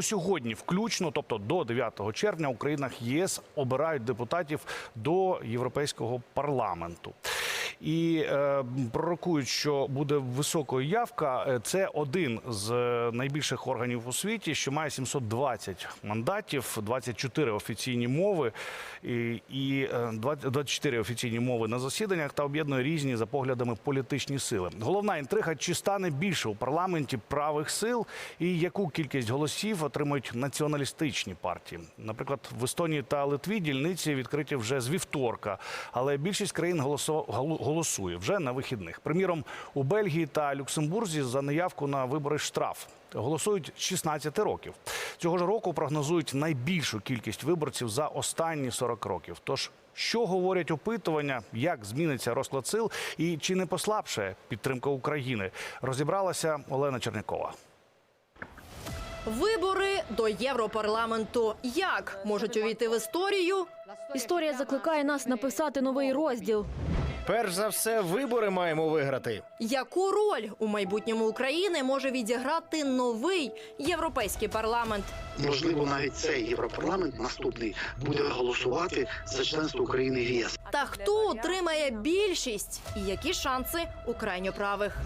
до сьогодні, включно, тобто до 9 червня, у країнах ЄС обирають депутатів до Європейського парламенту. І е, пророкують, що буде високою явка. Е, Це один з е, найбільших органів у світі, що має 720 мандатів, 24 офіційні мови і, і е, 20 24 офіційні мови на засіданнях та об'єднує різні за поглядами політичні сили. Головна інтрига: чи стане більше у парламенті правих сил, і яку кількість голосів отримують націоналістичні партії? Наприклад, в Естонії та Литві дільниці відкриті вже з вівторка, але більшість країн галу- голосує вже на вихідних. Приміром, у Бельгії та Люксембурзі за неявку на вибори штраф. Голосують з 16 років. Цього ж року прогнозують найбільшу кількість виборців за останні 40 років. Тож, що говорять опитування, як зміниться розклад сил і чи не послабшає підтримка України, розібралася Олена Чернякова. Вибори до Європарламенту як можуть увійти в історію? Історія закликає нас написати новий розділ. Перш за все, вибори маємо виграти. Яку роль у майбутньому України може відіграти новий європейський парламент? Можливо, навіть цей європарламент наступний буде голосувати за членство України в ЄС. Та хто отримає більшість і які шанси у крайньо правих?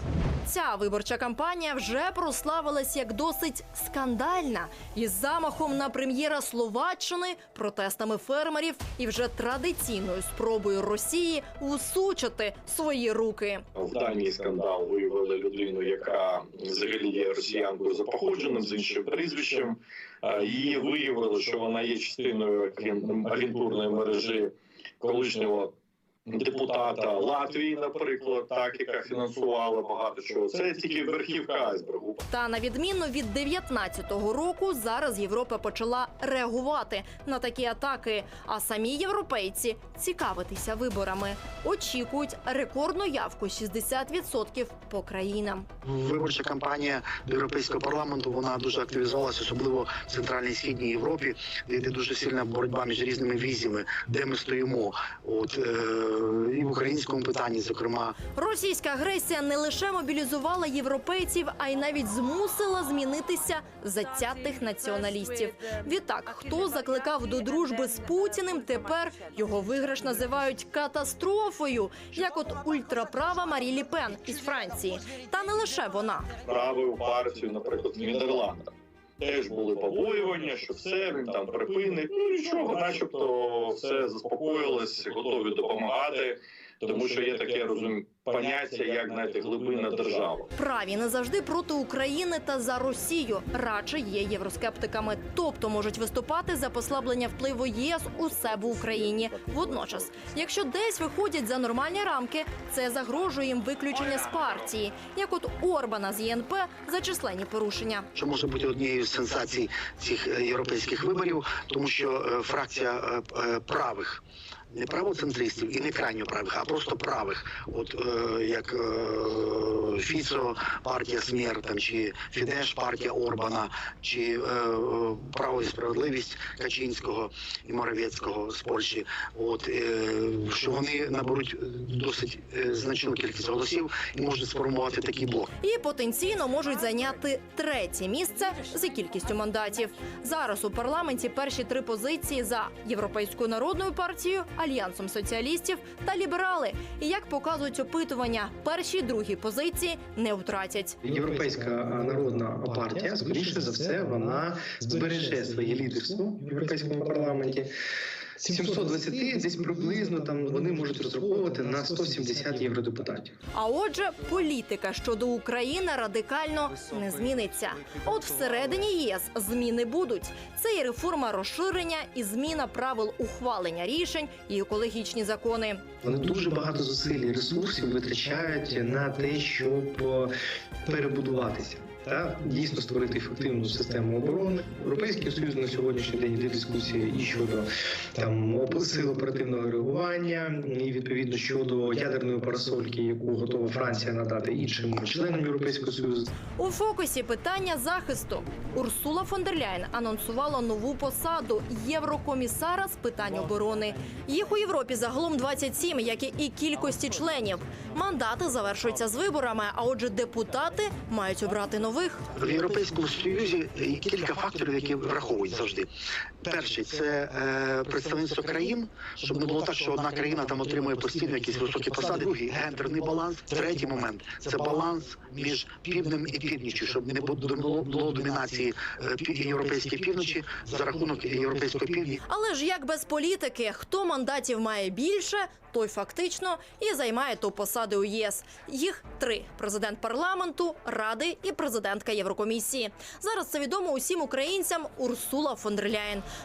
Ця виборча кампанія вже прославилась як досить скандальна із замахом на прем'єра Словаччини, протестами фермерів і вже традиційною спробою Росії усучити свої руки. В Данії скандал виявили людину, яка взагалі є росіянкою за походженням з іншим прізвищем. Її виявили, що вона є частиною агент- агентурної мережі колишнього депутата Латвії, наприклад, так яка фінансувала багато чого. Це тільки верхівка айсбергу. Та на відміну від 19-го року, зараз Європа почала реагувати на такі атаки. А самі європейці цікавитися виборами. Очікують рекордну явку 60% по країнам. Виборча кампанія до європейського парламенту вона дуже активізувалася, особливо в центральній і східній Європі, де йде дуже сильна боротьба між різними візіями, де ми стоїмо. От е, і в українському питанні, зокрема, Російська агресія не лише мобілізувала європейців, а й навіть змусила змінитися затятих націоналістів. Відтак, хто закликав до дружби з Путіним, тепер його виграш називають катастрофою, як от ультраправа Марі Лі Пен із Франції. Та не лише вона. правою партію, наприклад, в Нідерландах. Теж були побоювання, що все він там припинить. Ну нічого, начебто, все заспокоїлось, готові допомагати, тому що є таке розум поняття, як знаєте, глибинна держава. Праві не завжди проти України та за Росію радше є євроскептиками, тобто можуть виступати за послаблення впливу ЄС у себе в Україні. Водночас, якщо десь виходять за нормальні рамки, це загрожує їм виключення з партії, як от Орбана з ЄНП за численні порушення. що може бути однією з сенсацій цих е, європейських виборів, тому що е, фракція е, правих. Не правоцентристів і не крайньо правих, а просто правих, от е, як е, Фіцо, партія Смір, там чи Фідеш, партія Орбана, чи е, е, право і справедливість Качинського і Моровецького з Польщі. От е, що вони наберуть досить е, значну кількість голосів і можуть сформувати такий блок. І потенційно можуть зайняти третє місце за кількістю мандатів. Зараз у парламенті перші три позиції за європейською народною партією, альянсом соціалістів та ліберали. І як показують опитування, перші і другі позиції не втратять. Європейська народна партія, скоріше за все, вона збереже своє лідерство в європейському парламенті. 720 десь приблизно там вони можуть розраховувати на 170 євродепутатів. А отже, політика щодо України радикально не зміниться. От всередині ЄС зміни будуть. Це і реформа розширення, і зміна правил ухвалення рішень, і екологічні закони. Вони дуже багато зусиль і ресурсів витрачають на те, щоб е, перебудуватися. Та дійсно створити ефективну систему оборони. Європейський союз на сьогоднішній день йде дискусії і щодо там сил оперативного реагування, і відповідно щодо ядерної парасольки, яку готова Франція надати іншим членам Європейського союзу. У фокусі питання захисту. Урсула фон дер Ляйн анонсувала нову посаду єврокомісара з питань оборони. Їх у Європі загалом 27, як і кількості членів. Мандати завершуються з виборами. А отже, депутати мають обрати нових. Ключових. В Європейському Союзі є кілька факторів, які враховують завжди. Перший це е, представництво країн, щоб не було так, що одна країна там отримує постійно якісь високі посади. Другий гендерний баланс. Третій момент це баланс між півднем і північчю, щоб не було, було домінації е, європейської півночі за рахунок європейської півдні. Але ж як без політики, хто мандатів має більше, той фактично і займає ту посади у ЄС. Їх три: президент парламенту, ради і президентка Єврокомісії. Зараз це відомо усім українцям Урсула фон.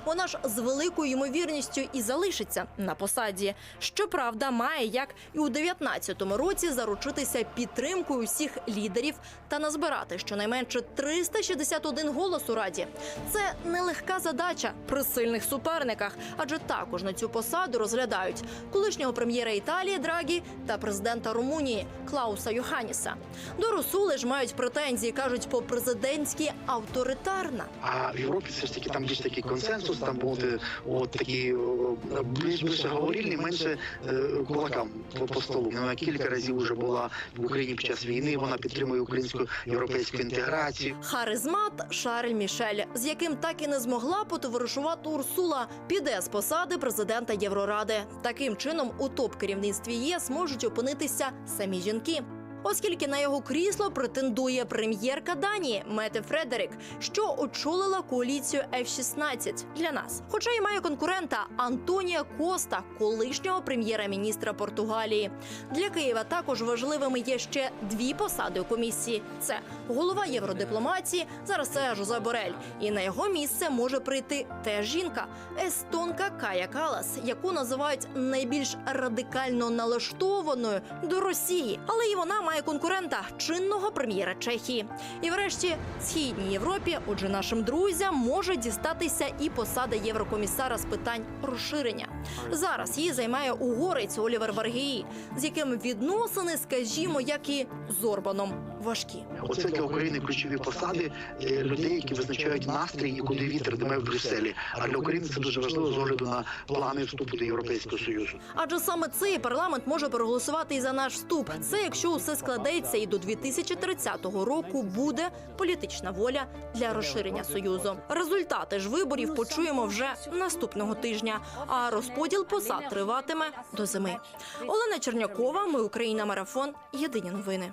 Вона ж з великою ймовірністю і залишиться на посаді. Щоправда, має як і у 19-му році заручитися підтримкою усіх лідерів та назбирати щонайменше 361 голос у раді. Це нелегка задача при сильних суперниках, адже також на цю посаду розглядають колишнього прем'єра Італії Драгі та президента Румунії Клауса Йоханіса. До Русули ж мають претензії, кажуть, по президентськи авторитарна. А в Європі все ж таки там більш такий консенсус, там бути от такі о, більш більше говорільні, менше е, кулакам по, по столу. Вона кілька разів вже була в Україні під час війни. Вона підтримує українську європейську інтеграцію. Харизмат Шарль Мішель, з яким так і не змогла потоваришувати Урсула, піде з посади президента Євроради. Таким чином, у топ-керівництві ЄС можуть опинитися самі жінки. Оскільки на його крісло претендує прем'єрка Данії Мете Фредерик, що очолила коаліцію F-16 для нас. Хоча й має конкурента Антонія Коста, колишнього прем'єра-міністра Португалії. Для Києва також важливими є ще дві посади у комісії: це голова євродипломатії, зараз це Жозе Борель. І на його місце може прийти теж жінка естонка Кая Калас, яку називають найбільш радикально налаштованою до Росії, але і вона має конкурента чинного прем'єра Чехії. І врешті східній Європі, отже, нашим друзям може дістатися і посада єврокомісара з питань розширення. Зараз її займає угорець Олівер Варгії, з яким відносини, скажімо, як і з Орбаном, важкі. Оце для України ключові посади е, людей, які визначають настрій і куди вітер дме в Брюсселі. А для України це дуже важливо з огляду на плани вступу до Європейського Союзу. Адже саме цей парламент може проголосувати і за наш вступ. Це якщо усе складеться, і до 2030 року буде політична воля для розширення союзу. Результати ж виборів почуємо вже наступного тижня. А розподіл посад триватиме до зими. Олена Чернякова. Ми Україна. Марафон. Єдині новини.